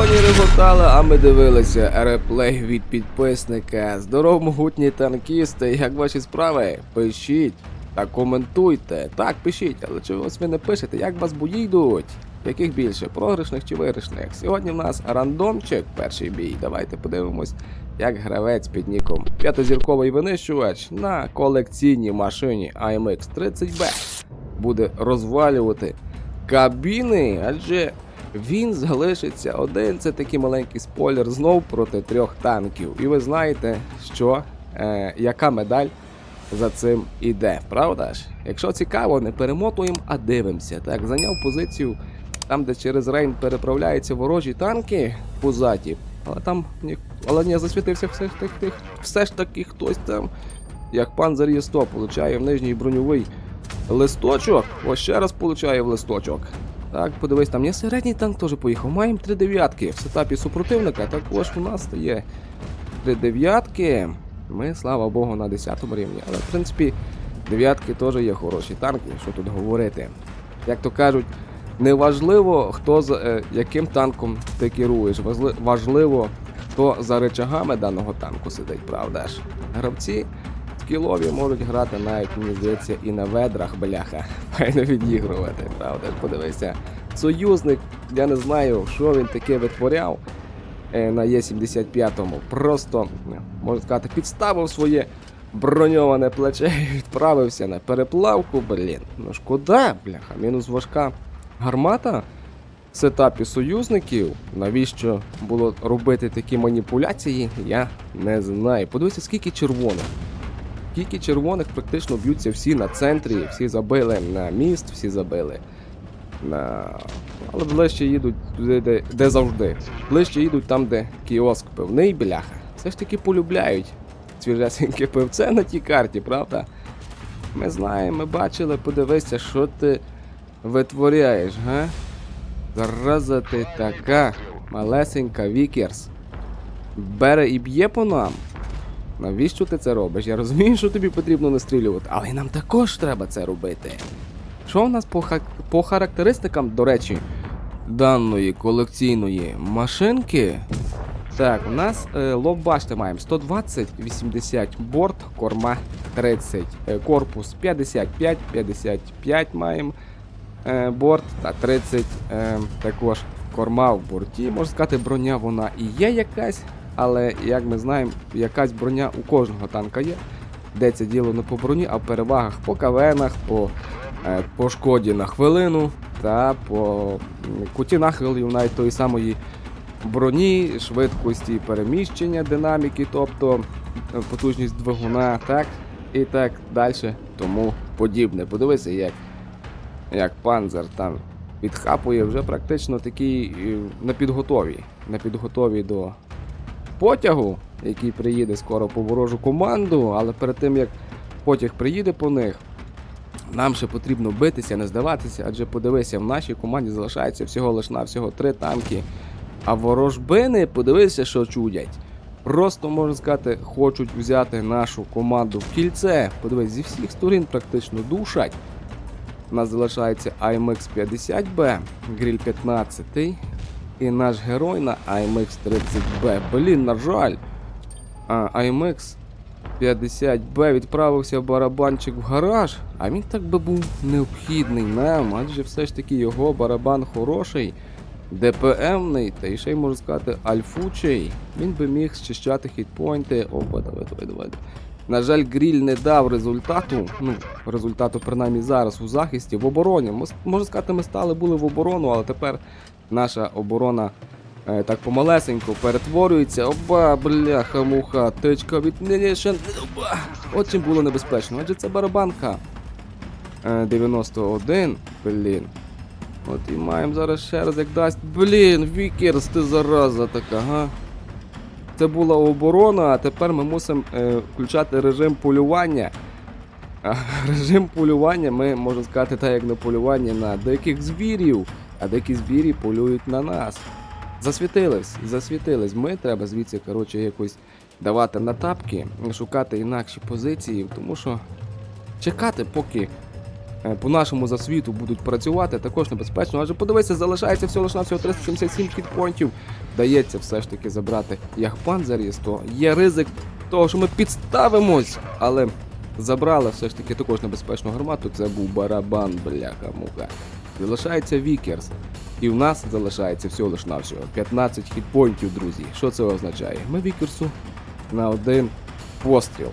коні реготали, а ми дивилися реплей від підписника. Здоров, могутні танкісти, як ваші справи? Пишіть та коментуйте. Так, пишіть, але чого ось ви не пишете, як вас бої йдуть? Яких більше, програшних чи виграшних? Сьогодні в нас рандомчик, перший бій. Давайте подивимось, як гравець під ніком п'ятизірковий винищувач на колекційній машині AMX 30B буде розвалювати кабіни, адже він залишиться один. Це такий маленький спойлер знов проти трьох танків. І ви знаєте, що е, яка медаль за цим іде, правда ж? Якщо цікаво, не перемотуємо, а дивимося. Так, зайняв позицію там, де через Рейн переправляються ворожі танки пузаті. Але там але не засвітився все ж таки, все ж таки хтось там, як пан Зар'єсто, получає в нижній броньовий листочок. Ось ще раз получає в листочок. Так, подивись, там є середній танк теж поїхав. Маємо три дев'ятки. В сетапі супротивника також у нас є три дев'ятки. Ми, слава Богу, на 10 рівні. Але в принципі, дев'ятки теж є хороші танки, що тут говорити. Як то кажуть, не важливо, хто за е, яким танком ти керуєш. Важливо, хто за речагами даного танку сидить, правда ж? Гравці скілові можуть грати навіть, мені здається, і на ведрах, бляха. Файно відігрувати, правда? Подивися. Союзник, я не знаю, що він таке витворяв е, на Є75-му. Просто, можна сказати, підставив своє броньоване плече і відправився на переплавку, блін. Ну шкода, бляха, мінус важка гармата в сетапі союзників. Навіщо було робити такі маніпуляції, я не знаю. Подивися, скільки червоних. Скільки червоних практично б'ються всі на центрі, всі забили на міст, всі забили на. Але ближче їдуть туди, де, де завжди. Ближче їдуть там, де кіоск пивний, бляха. Все ж таки полюбляють свіжесеньке пивце на тій карті, правда? Ми знаємо, ми бачили, подивися, що ти витворяєш, га? Зараза ти така малесенька Вікерс. Бере і б'є по нам. Навіщо ти це робиш? Я розумію, що тобі потрібно настрілювати, але нам також треба це робити. Що у нас по, хак... по характеристикам, до речі, даної колекційної машинки? Так, у нас е, лоб маємо 120, 80 борт, корма 30, е, корпус 55, 55 маємо е, борт та 30 е, також корма в борті. Можна сказати, броня вона і є якась, але як ми знаємо, якась броня у кожного танка є. Де це діло не по броні, а в перевагах по кавенах, по, е, по шкоді на хвилину та по куті нахилів навіть тої самої броні, швидкості переміщення, динаміки, тобто е, потужність двигуна, так і так далі, тому подібне. Подивися, як, як панзер там відхапує вже практично такий е, на підготові. На підготові до потягу, який приїде скоро по ворожу команду, але перед тим як потяг приїде по них. Нам ще потрібно битися, не здаватися, адже подивися, в нашій команді залишається всього лиш на всього три танки. А ворожбини, подивися, що чудять. Просто можна сказати, хочуть взяти нашу команду в кільце. Подивись, зі всіх сторін практично душать. У нас залишається AMX 50B, гриль 15 і наш герой на AMX 30B. Блін, на жаль. А, AMX 50B відправився барабанчик в гараж, а він так би був необхідний нам, адже все ж таки його барабан хороший. ДПМний, та й ще й можна сказати альфучий. Він би міг зчищати хітпойнти. Опа, давай, давай, давай. На жаль, гріль не дав результату. Ну, результату, принаймні, зараз у захисті, в обороні. Можна сказати, ми стали були в оборону, але тепер наша оборона е, так помалесенько перетворюється. Оба, бляха, муха, тичка від Нінішен. Оба. Було небезпечно. Адже це барабанка. Е, 91, блін. От і маємо зараз ще раз як дасть. Блін, Вікерс, ти зараза така, га. Це була оборона, а тепер ми мусимо е, включати режим полювання. А, режим полювання ми можемо сказати так, як на полювання на деяких звірів, а деякі звірі полюють на нас. Засвітились, засвітились. Ми треба звідси, коротше, якось давати на тапки, шукати інакші позиції, тому що чекати, поки е, по нашому засвіту будуть працювати, також небезпечно. Адже подивися, залишається всього лише на всього 377 хітпоінтів. Дається все ж таки забрати Ягпанзеріс, то є ризик того, що ми підставимось, але забрали все ж таки також небезпечну гармату. Це був барабан, бляха-муха. Залишається Вікерс. І в нас залишається всього лиш навсього 15 хітпоінтів, друзі. Що це означає? Ми Вікерсу на один постріл.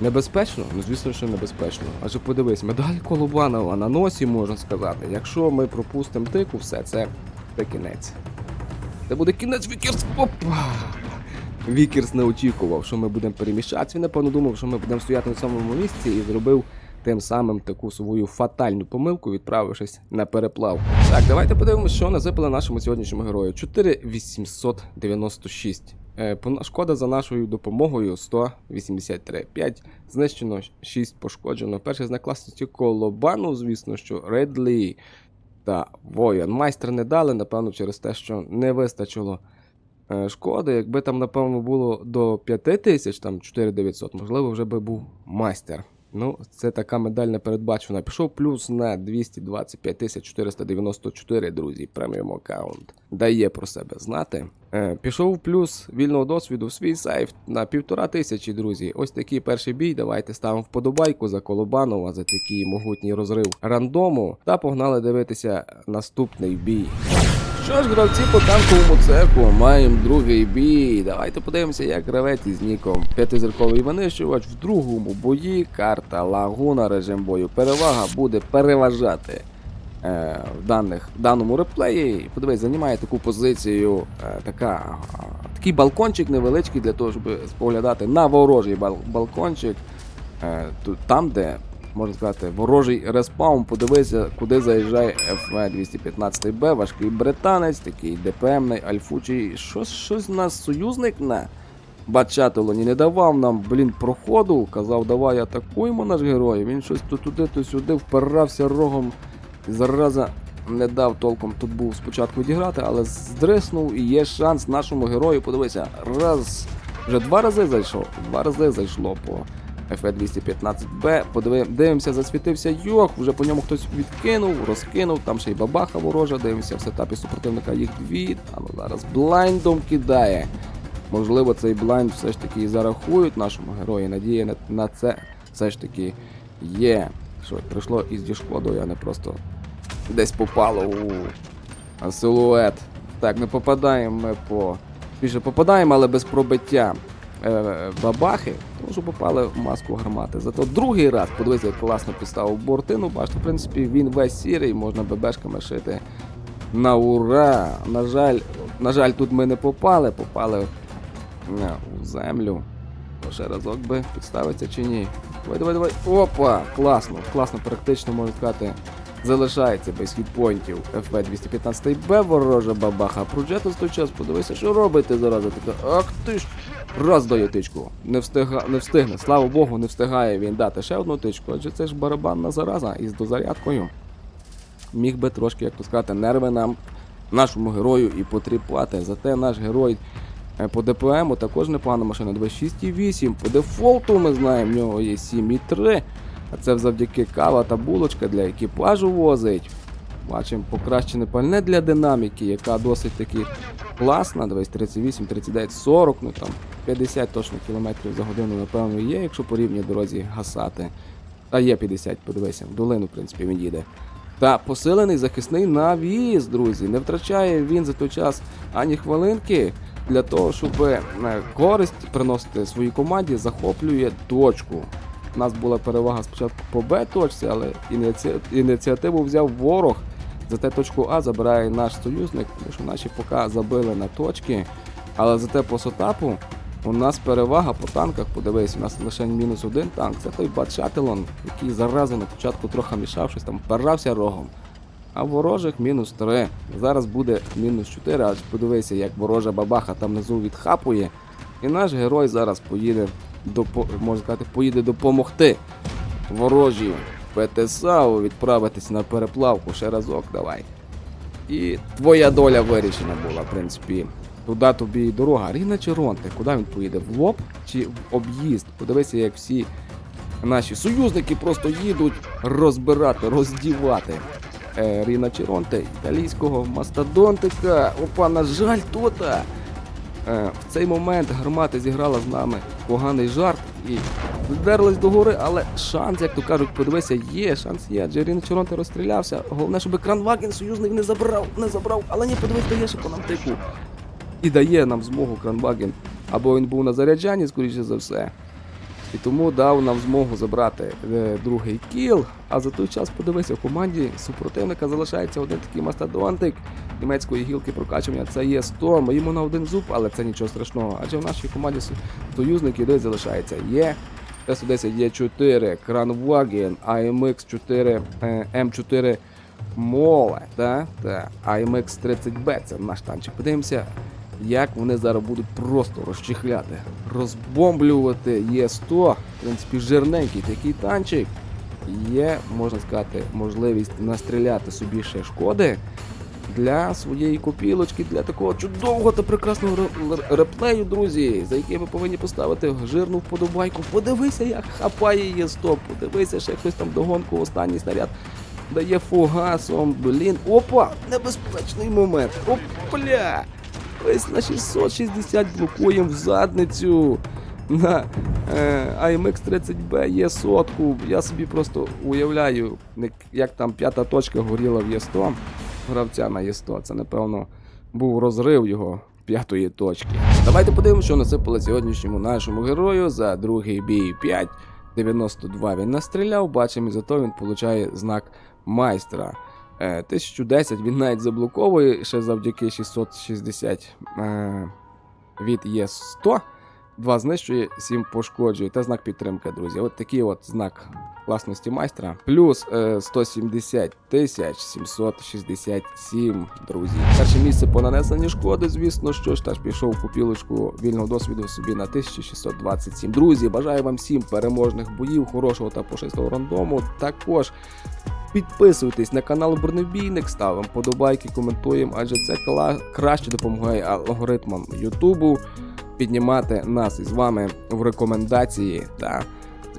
Небезпечно? Ну, звісно, що небезпечно. Адже подивись, медаль Колобанова на носі, можна сказати. Якщо ми пропустимо тику, все, це, це кінець. Це буде кінець Вікерс. Опа! Вікерс не очікував, що ми будемо переміщатися. Він напевно думав, що ми будемо стояти на самому місці і зробив тим самим таку свою фатальну помилку, відправившись на переплавку. Так, давайте подивимося, що насипали нашому сьогоднішньому герою. 4896. Е, шкода за нашою допомогою 183. 5 знищено, 6 пошкоджено. Перший знак класності Колобану, звісно, що Редлі та Воян. Майстер не дали, напевно, через те, що не вистачило е, шкоди. Якби там, напевно, було до 5 тисяч, там 4900, можливо, вже би був майстер. Ну, це така медаль не передбачена. Пішов плюс на 225 494, друзі, преміум аккаунт. Дає про себе знати. Е, пішов плюс вільного досвіду в свій сейф на півтора тисячі, друзі. Ось такий перший бій. Давайте ставимо вподобайку за Колобанова, за такий могутній розрив рандому. Та погнали дивитися наступний бій. Що ж, гравці по танковому цеху, маємо другий бій. Давайте подивимося, як гравець із ніком. П'ятизірковий винищувач в другому бої. Карта Лагуна, режим бою. Перевага буде переважати е, в даних, в даному реплеї. Подивись, займає таку позицію, е, така, е, такий балкончик невеличкий для того, щоб споглядати на ворожий бал- балкончик. Е, там, де можна сказати, ворожий респаун. Подивися, куди заїжджає FV-215Б, важкий британець, такий ДПМний, альфучий. Щось, щось нас союзник на бачателоні не давав нам, блін, проходу. Казав, давай атакуємо наш герой. Він щось то туди, то сюди впирався рогом. І зараза не дав толком тут був спочатку відіграти, але здриснув і є шанс нашому герою. Подивися, раз. Вже два рази зайшов. Два рази зайшло по FE215B. Подиви, дивимося, засвітився йох, вже по ньому хтось відкинув, розкинув, там ще й бабаха ворожа, дивимося в сетапі супротивника їх дві. А ну зараз блайндом кидає. Можливо, цей блайнд все ж таки і зарахують нашому герою. Надія на, це все ж таки є. Що прийшло із зі шкодою, а не просто десь попало у силует. Так, не попадаємо ми по. Більше попадаємо, але без пробиття бабахи, тому що попали в маску гармати. Зато другий раз, подивіться, як класно підставив бортину. Бачите, в принципі, він весь сірий, можна бебешками шити на ура. На жаль, на жаль, тут ми не попали, попали е, у землю. Ще разок би підставиться чи ні. Давай, давай, давай. Опа! Класно, класно, практично можна сказати. Залишається без хітпойнтів FV-215Б, ворожа бабаха. Проджета з той час, подивися, що робите зараза. Така, ах ти ж. Раз дає тичку. Не, встига, не встигне. Слава Богу, не встигає він дати ще одну тичку, адже це ж барабанна зараза із дозарядкою. Міг би трошки, як то сказати, нерви нам, нашому герою і потріпати. Зате наш герой е, по ДПМу також непогана машина 26,8. По дефолту ми знаємо, в нього є 7,3. А це завдяки кава та булочка для екіпажу возить. Бачимо покращене пальне для динаміки, яка досить таки класна. Дивись, 38, 39, 40, ну там 50 точно кілометрів за годину, напевно, є, якщо по рівній дорозі гасати. А є 50, подивися, в долину, в принципі, він їде. Та посилений захисний навіс, друзі. Не втрачає він за той час ані хвилинки для того, щоб е, користь приносити своїй команді, захоплює точку. У нас була перевага спочатку по Б точці, але ініці... ініціативу взяв ворог. Зате точку А забирає наш союзник, тому що наші поки забили на точки. Але зате по сотапу у нас перевага по танках. Подивись, у нас лише мінус один танк. Це той Батшателон, який зараза на початку трохи мішав, щось там впирався рогом. А ворожих мінус 3. Зараз буде мінус 4, аж подивися, як ворожа бабаха там внизу відхапує. І наш герой зараз поїде допо... можна сказати, поїде допомогти ворожій ПТСАУ відправитись на переплавку ще разок, давай. І твоя доля вирішена була, в принципі. Туди тобі і дорога. Ріна чи Ронте, куди він поїде? В лоб чи в об'їзд? Подивися, як всі наші союзники просто їдуть розбирати, роздівати. Е, Ріна Черонте, італійського мастодонтика. Опа, на жаль, тота. Е, в цей момент гармата зіграла з нами поганий жарт і вдерлась до гори, але шанс, як то кажуть, подивися, є, шанс є. Адже Ріна розстрілявся. Головне, щоб Кранваген союзник не забрав, не забрав, але ні, подивись, дає ще по нам тику. І дає нам змогу Кранваген. Або він був на заряджанні, скоріше за все. І тому дав нам змогу забрати е, другий кіл. А за той час подивися, в команді супротивника залишається один такий мастодонтик німецької гілки прокачування. Це є Storm. Йому на один зуб, але це нічого страшного. Адже в нашій команді союзники десь залишається. Є Т-110 є 4, Кранваген, AMX 4, е, М4 Моле, та, та, AMX 30B, це наш танчик. Подивимося, як вони зараз будуть просто розчихляти, розбомблювати є 100 в принципі, жирненький такий танчик. Є, можна сказати, можливість настріляти собі ще шкоди для своєї копілочки, для такого чудового та прекрасного ре- ре- реплею, друзі, за який ви повинні поставити жирну вподобайку. Подивися, як хапає є 100 подивися, ще хтось там догонку останній снаряд дає фугасом. Блін, опа! Небезпечний момент. Опля! Ось на 660 блокуємо в задницю. На е, AMX 30B є сотку. Я собі просто уявляю, як там п'ята точка горіла в Є100 гравця на Є100. Це, напевно, був розрив його п'ятої точки. Давайте подивимося, що насипало сьогоднішньому нашому герою за другий бій 5. 92 він настріляв, бачимо, і зато він получає знак майстра. Е, 1010 він навіть заблоковує ще завдяки 660 е, від Є100. 2 знищує, 7 пошкоджує. Та знак підтримки, друзі. От такий от знак класності майстра. Плюс е, 170 тисяч 767, друзі. Перше місце по нанесенні шкоди, звісно, що ж теж пішов купілочку вільного досвіду собі на 1627. Друзі, бажаю вам всім переможних боїв, хорошого та пошистого рандому. Також Підписуйтесь на канал Бронебійник, ставимо подобайки, коментуємо, адже це краще допомагає алгоритмам Ютубу піднімати нас із вами в рекомендації. Та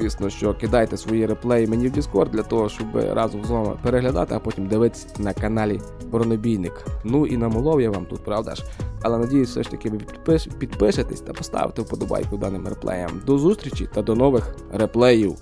звісно, що кидайте свої реплеї мені в Discord для того, щоб разом з вами переглядати, а потім дивитися на каналі Бронебійник. Ну і намолов я вам тут, правда ж? Але надіюсь, все ж таки ви підпиш- підпишетесь та поставите вподобайку даним реплеям. До зустрічі та до нових реплеїв.